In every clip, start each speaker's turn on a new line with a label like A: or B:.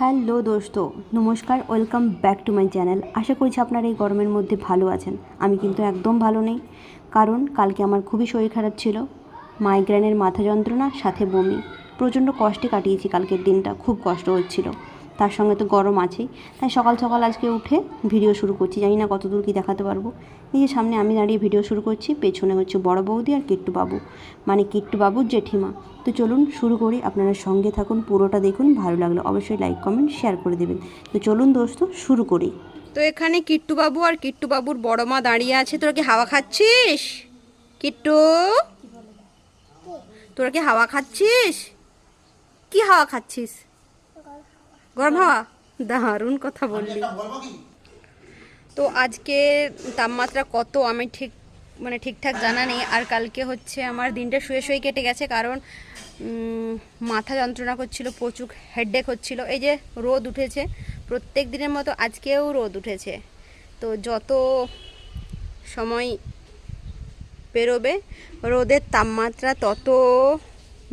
A: Hello দোস্ত, নমস্কার, welcome back to my channel. আশা করছি আপনারা এই গরমের মধ্যে ভালো আছেন। আমি কিন্তু একদম ভালো নেই, কারণ কালকে আমার খুবই শরীর খারাপ ছিল মাইগ্রেনের মাথা যন্ত্রণা, সাথে বমি। প্রচণ্ড কষ্টে কাটিয়েছি কালকের দিনটা, খুব কষ্ট হচ্ছিল। তার সঙ্গে তো গরম আছেই। তাই সকাল সকাল আজকে উঠে ভিডিও শুরু করছি। জানি না কতদূর কী দেখাতে পারব। এই যে সামনে আমি দাঁড়িয়ে ভিডিও শুরু করছি, পেছনে হচ্ছে বড় বৌদি আর কিট্টু বাবু। মানে কিট্টু বাবুর জেঠিমা। তো চলুন শুরু করি। আপনারা সঙ্গে থাকুন, পুরোটা দেখুন। ভালো লাগলে অবশ্যই লাইক, কমেন্ট, শেয়ার করে দেবেন। তো চলুন দোস্ত, শুরু করি।
B: তো এখানে কিট্টু বাবু আর কিট্টু বাবুর বড় মা দাঁড়িয়ে আছে। তোরা কি হাওয়া খাচ্ছিস? কিট্টু? তোরা কি হাওয়া খাচ্ছিস? কি হাওয়া খাচ্ছিস? গরম হাওয়া? দারুণ কথা বললি। তো আজকে তাপমাত্রা কত আমি ঠিক মানে ঠিকঠাক জানা নেই। আর কালকে হচ্ছে আমার দিনটা শুয়ে শুয়ে কেটে গেছে কারণ মাথা যন্ত্রণা করছিল প্রচুর হেডেক হচ্ছিল। এই যে রোদ উঠেছে প্রত্যেক দিনের মতো আজকেও রোদ উঠেছে। তো যত সময় পেরোবে রোদের তাপমাত্রা তত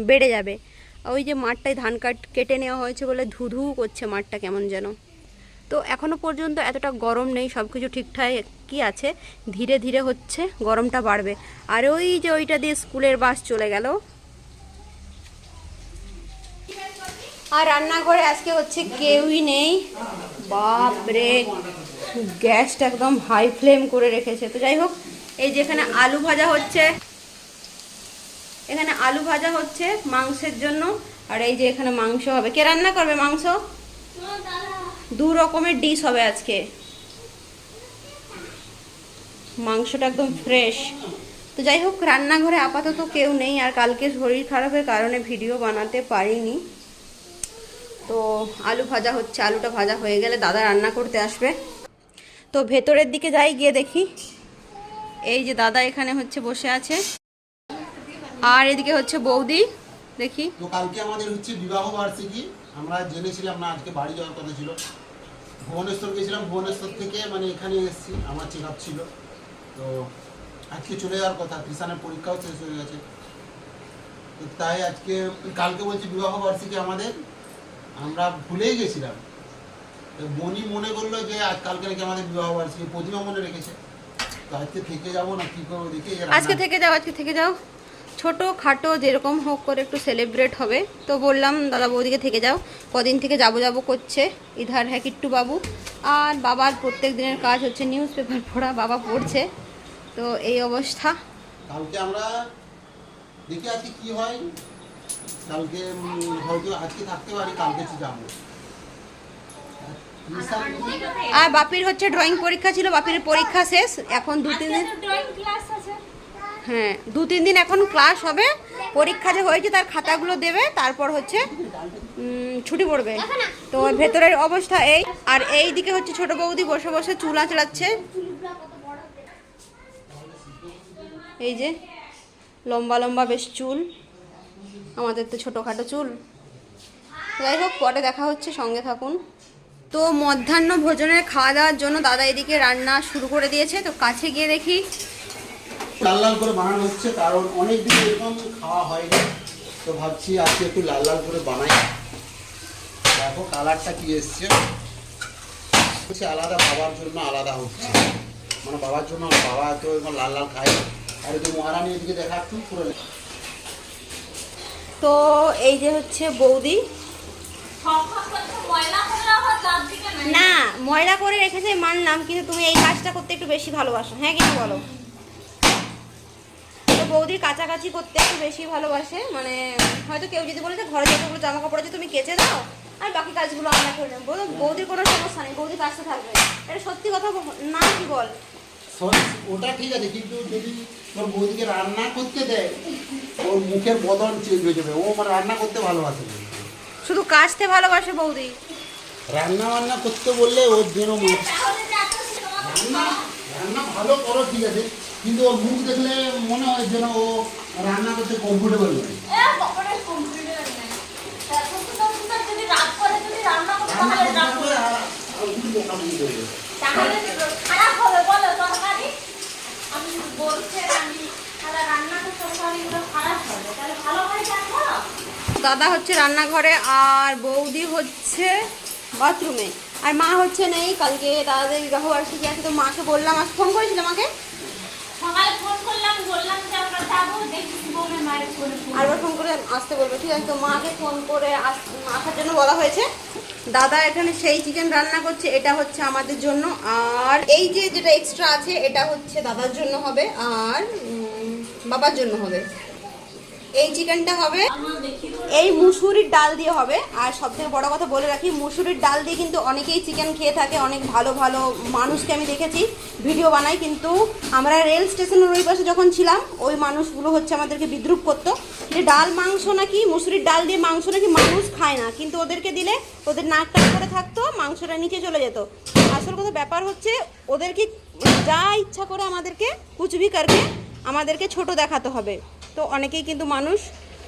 B: বেড়ে যাবে। ওই যে মাঠটায় ধান কাট, কেটে নেওয়া হয়েছে বলে ধুধু করছে মাঠটা কেমন যেন। তো এখনও পর্যন্ত এতটা গরম নেই সব কিছু ঠিকঠাক কি আছে? ধীরে ধীরে হচ্ছে গরমটা বাড়বে। আর ওই যে ওইটা দিয়ে স্কুলের বাস চলে গেল। আর রান্নাঘরে আজকে হচ্ছে কেউই নেই। বাপ রে গ্যাসটা একদম হাই ফ্লেম করে রেখেছে। তো যাই হোক, এই যেখানে আলু ভাজা হচ্ছে এখানে আলু ভাজা হচ্ছে মাংসের জন্য। আর এই যে এখানে মাংস হবে। কে রান্না করবে মাংস? দু রকমের ডিশ হবে আজকে। মাংসটা একদম ফ্রেশ তো যাই হোক, রান্নাঘরে আপাতত কেউ নেই আর কালকে শরীর খারাপের কারণে ভিডিও বানাতে পারিনি। তো আলু ভাজা হচ্ছে, আলুটা ভাজা হয়ে গেলে দাদা রান্না করতে আসবে। তো ভেতরের দিকে যাই, গিয়ে দেখি। এই যে দাদা এখানে হচ্ছে বসে আছে। আর এদিকে হচ্ছে বৌদি দেখি।
C: তো কালকে আমাদের হচ্ছে বিবাহ বার্ষিকী আমরা জেনেছিলাম না আজকে বাড়ি যাওয়ার কথা ছিল। ভুবনেশ্বর গেছিলাম ভুবনেশ্বর থেকে মানে এখানে এসেছি আমার চেক আপ ছিল। তো আজকে চলে যাওয়ার কথা কিষানের পরীক্ষাও শেষ হয়ে গেছে। তো তাই আজকে কালকে বলছি বিবাহ বার্ষিকী আমাদের। আমরা ভুলেই গেছিলাম। তো মনি মনে করল যে আজ কালকে নাকি আমাদের বিবাহ বার্ষিকী প্রতিমা মনে রেখেছে। তো আজকে থেকে যাব না কি করব দেখি।
B: আজকে থেকে যাও আজকে থেকে যাও। ছোট খাটো যেরকম হোক করে একটু সেলিব্রেট হবে। তো বললাম দাদা বৌদিকে থেকে যাও। কদিন থেকে যাব যাব করছে ইধার হ্যাঁ কিট্টু বাবু। আর বাবার প্রত্যেক দিনের কাজ হচ্ছে নিউজ পেপার পড়া বাবা পড়ছে। তো এই অবস্থা।
C: কালকে আমরা দেখি আজকে কি হয়। কালকে হয়তো আজকে থাকতে পারি কালকে যাব।
B: আর বাপির হচ্ছে ড্রয়িং পরীক্ষা ছিল বাপির পরীক্ষা শেষ। এখন দু তিন দিন হ্যাঁ দু তিন দিন এখন ক্লাস হবে, পরীক্ষা যে হয়েছে তার খাতাগুলো দেবে, তারপর হচ্ছে ছুটি পড়বে। তো ভেতরের অবস্থা এই, আর এই দিকে হচ্ছে ছোট বৌদি বসে বসে চুল আঁচড়াচ্ছে এই যে, লম্বা লম্বা বেশ চুল, আমাদের তো ছোটোখাটো চুল। যাই হোক, পরে দেখা হচ্ছে, সঙ্গে থাকুন। তো মধ্যাহ্ন ভোজনের খাওয়া দাওয়ার জন্য দাদা এদিকে রান্না শুরু করে দিয়েছে, তো কাছে গিয়ে দেখি
C: লাল লাল করে বানানো হচ্ছে, কারণ অনেক দিন এরকম খাওয়া হয়নি। তো ভাবছি আজকে একটু লাল লাল করে বানাই। দেখো কালারটা কি এসছে। হচ্ছে আলাদা বাবার জন্য আলাদা হচ্ছে। মানে বাবার জন্য বাবা তো এরকম লাল লাল খায়। আর যে মহারানী এদিকে দেখা একটু পুরো
B: তো এই যে হচ্ছে বৌদি। না, ময়লা করে রেখেছে, মানলাম, কিন্তু তুমি এই কাজটা করতে একটু বেশি ভালোবাসো। হ্যাঁ কিছু বলো। বৌদির কাছাকাছি করতে একটু বেশি ভালোবাসে মানে হয়তো কেউ যদি বলে যে ঘরে যতগুলো জামা কাপড় আছে তুমি কেচে দাও আর বাকি কাজগুলো আমরা করে নেব। বলো, বৌদির কোনো সমস্যা নেই বৌদি কাজটা থাকবে। এটা সত্যি কথা না কি বল?
C: ওটা ঠিক আছে কিন্তু যদি তোর বৌদিকে রান্না করতে দেয় ওর মুখের বদন চেঞ্জ হয়ে যাবে। ও মানে রান্না করতে ভালোবাসে।
B: শুধু কাজতে ভালোবাসে বৌদি।
C: রান্না বান্না করতে বললে ওর যেন রান্না রান্না ভালো করো ঠিক আছে। কিন্তু ওর মুখ দেখলে মনে হয় যেন ও রান্না করতে কমফোর্টেবল নয়। রান্না করতে হবে আর আর শুধু বোকামি করবে
D: খারাপ হবে বলো তরকারি? আমি বলছি আমি তাহলে রান্নাটা তরকারিগুলো খারাপ হবে তাহলে ভালো হয়
B: দাদা হচ্ছে রান্নাঘরে আর বৌদি হচ্ছে বাথরুমে। আর মা হচ্ছে নেই কালকে দাদাদের বিবাহ বার্ষিকী আছে তো মাকে বললাম আজ ফোন করেছিল মাকে? আরবার ফোন করে আসতে বলবে, ঠিক আছে? তো মাকে ফোন করে আস- আসার জন্য বলা হয়েছে। দাদা এখানে সেই চিকেন রান্না করছে, এটা হচ্ছে আমাদের জন্য। আর এই যে যেটা এক্সট্রা আছে, এটা হচ্ছে দাদার জন্য হবে, আর বাবার জন্য হবে। এই চিকেনটা হবে এই মুসুরির ডাল দিয়ে হবে। আর সব থেকে বড় কথা বলে রাখি মুসুরির ডাল দিয়ে কিন্তু অনেকেই চিকেন খেয়ে থাকে অনেক ভালো ভালো মানুষকে আমি দেখেছি ভিডিও বানাই কিন্তু আমরা রেল স্টেশনের ওই পাশে যখন ছিলাম ওই মানুষগুলো হচ্ছে আমাদেরকে বিদ্রুপ করতো। যে ডাল মাংস নাকি মুসুরির ডাল দিয়ে মাংস নাকি মানুষ খায় না কিন্তু ওদেরকে দিলে ওদের নাক টাক করে থাকতো মাংসটা নিচে চলে যেত। আসল কথা ব্যাপার হচ্ছে ওদেরকে যা ইচ্ছা করে আমাদেরকে কুচবি করকে আমাদেরকে ছোট দেখাতে হবে। তো অনেকেই কিন্তু মানুষ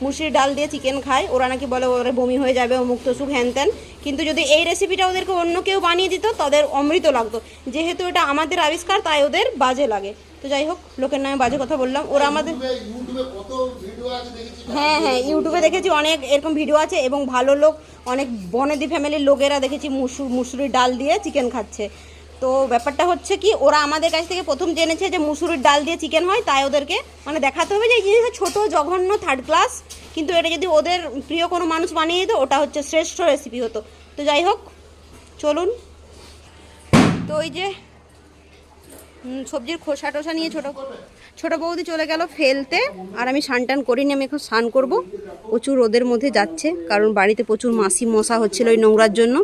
B: মুসুরির ডাল দিয়ে চিকেন খায়। ওরা নাকি বলে ওরা বমি হয়ে যাবে ও মুক্ত সুখ হ্যান ত্যান। কিন্তু যদি এই রেসিপিটা ওদেরকে অন্য কেউ বানিয়ে দিত তাদের অমৃত লাগতো। যেহেতু এটা আমাদের আবিষ্কার তাই ওদের বাজে লাগে। তো যাই হোক লোকের নামে বাজে কথা বললাম। ওরা আমাদের হ্যাঁ হ্যাঁ ইউটিউবে দেখেছি অনেক এরকম ভিডিও আছে এবং ভালো লোক অনেক বনেদি ফ্যামিলির লোকেরা দেখেছি মুসুর মুসুরির ডাল দিয়ে চিকেন খাচ্ছে। তো ব্যাপারটা হচ্ছে কি, ওরা আমাদের কাছ থেকে প্রথম জেনেছে যে মুসুরির ডাল দিয়ে চিকেন হয়, তাই ওদেরকে মানে দেখাতে হবে যে এই জিনিসটা ছোটো, জঘন্য থার্ড ক্লাস কিন্তু এটা যদি ওদের প্রিয় কোনো মানুষ বানিয়ে দিত, ওটা হচ্ছে শ্রেষ্ঠ রেসিপি হতো। তো যাই হোক, চলুন। তো ওই যে সবজির খোসা টোসা নিয়ে ছোট, ছোটো বৌদি চলে গেল ফেলতে, আর আমি টান করিনি, আমি এখন স্নান করব। প্রচুর রোদের মধ্যে যাচ্ছে, কারণ বাড়িতে প্রচুর মাসি মশা হচ্ছিল ওই নোংরার জন্য।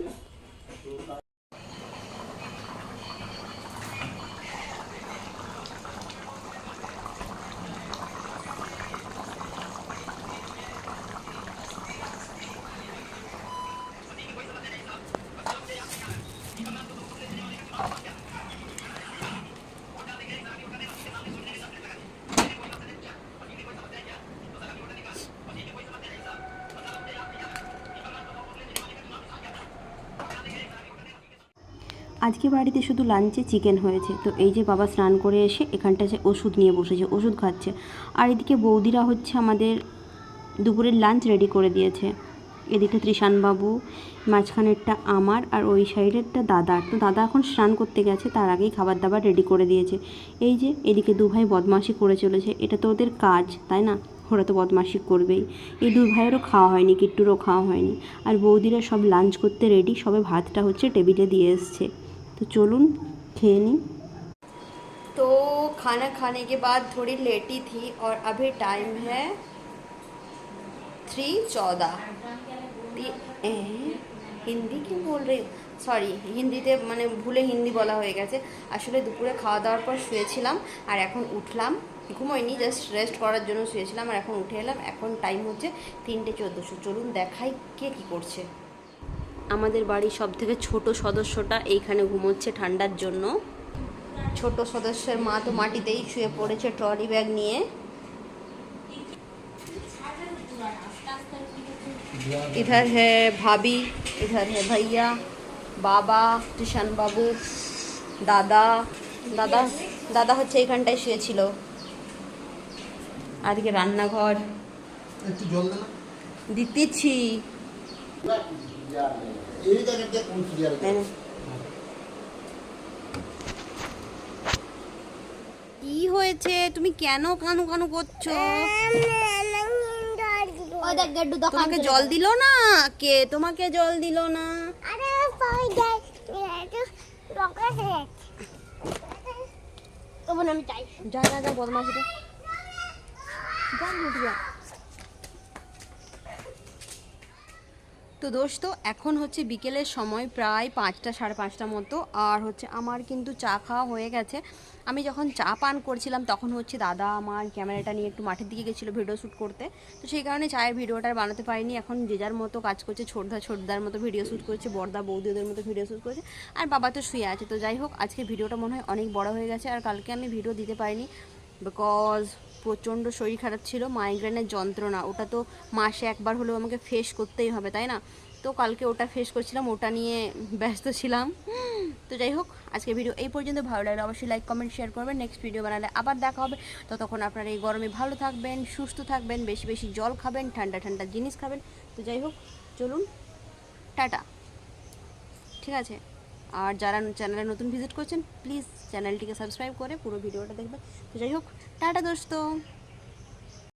A: আজকে বাড়িতে শুধু লাঞ্চে চিকেন হয়েছে। তো এই যে বাবা স্নান করে এসে এখানটা যে ওষুধ নিয়ে বসেছে, ওষুধ খাচ্ছে। আর এদিকে বৌদিরা হচ্ছে আমাদের দুপুরের লাঞ্চ রেডি করে দিয়েছে। এদিকে ত্রিশানবাবু মাঝখানেরটা আমার আর ওই সাইডেরটা দাদার। তো দাদা এখন স্নান করতে গেছে, তার আগেই খাবার দাবার রেডি করে দিয়েছে। এই যে এদিকে দু ভাই বদমাশি করে চলেছে, এটা তো ওদের কাজ, তাই না? ওরা তো বদমাশি করবেই। এই দুই ভাইয়েরও খাওয়া হয়নি, কিট্টুরও খাওয়া হয়নি। আর বৌদিরা সব লাঞ্চ করতে রেডি সবে ভাতটা হচ্ছে টেবিলে দিয়ে এসছে। তো চলুন খেয়ে নিই
B: तो खाना खाने के बाद थोड़ी लेटी थी और अभी टाइम है थ्री चौदह হিন্দি কি বল রে সরি হিন্দিতে মানে ভুলে হিন্দি বলা হয়ে গেছে আসলে দুপুরে খাওয়া দাওয়ার পর শুয়েছিলাম আর এখন উঠলাম ঘুমোইনি জাস্ট রেস্ট করার জন্য শুয়েছিলাম আর এখন উঠে এলাম এখন টাইম হচ্ছে তিনটে চোদ্দোশো চলুন দেখাই কে কী করছে আমাদের বাড়ির সব থেকে ছোট সদস্যটা এইখানে ঘুমোচ্ছে ঠান্ডার জন্য ছোট সদস্যের মা তো মাটিতেই শুয়ে পড়েছে ট্রলি ব্যাগ নিয়ে इधर है भाभी इधर है भैया বাবা টিশান বাবু দাদা দাদা দাদা হচ্ছে এখানটায় শুয়েছিল আজকে রান্নাঘর
C: একটু জল দে না
B: দিতেছি কি হয়েছে? তুমি কেন কানু কানু করছ? তোমাকে জল দিল না? কে? তোমাকে জল দিল না?
D: আমি চাই
B: যা যা যা বদমাশিটা যা উঠে যা তো দোস্ত, এখন হচ্ছে বিকেলের সময় প্রায় পাঁচটা, সাড়ে পাঁচটা মতো। আর হচ্ছে আমার কিন্তু চা খাওয়া হয়ে গেছে। আমি যখন চা পান করছিলাম, তখন হচ্ছে দাদা আমার ক্যামেরাটা নিয়ে একটু মাঠের দিকে গেছিল ভিডিও শ্যুট করতে। তো সেই কারণে চায়ের ভিডিওটা বানাতে পারিনি। এখন যে যার মতো কাজ করছে, ছোটদা ছোটদার মতো ভিডিও শ্যুট করছে, বড়দা বৌদি ওদের মতো ভিডিও শ্যুট করছে, আর বাবা তো শুয়ে আছে। তো যাই হোক, আজকে ভিডিওটা মনে হয় অনেক বড় হয়ে গেছে, আর কালকে আমি ভিডিও দিতে পারিনি। বিকজ প্রচণ্ড শরীর খারাপ ছিল মাইগ্রেনের যন্ত্রণা। ওটা তো মাসে একবার হলেও আমাকে ফেস করতেই হবে, তাই না? তো কালকে ওটা ফেস করছিলাম, ওটা নিয়ে ব্যস্ত ছিলাম। তো যাই হোক আজকে ভিডিও এই পর্যন্ত। ভালো লাগলে অবশ্যই লাইক কমেন্ট শেয়ার করবেন। নেক্সট ভিডিও বানালে আবার দেখা হবে। ততক্ষণ আপনারা এই গরমে ভালো থাকবেন, সুস্থ থাকবেন, বেশি বেশি জল খাবেন, ঠান্ডা ঠান্ডা জিনিস খাবেন। তো যাই হোক, চলুন, টাটা। ঠিক আছে? আর যারা চ্যানেলে নতুন ভিজিট করছেন প্লিজ চ্যানেলটিকে সাবস্ক্রাইব করে পুরো ভিডিওটা দেখবেন। তো যাই হোক, টাটা দোস্ত।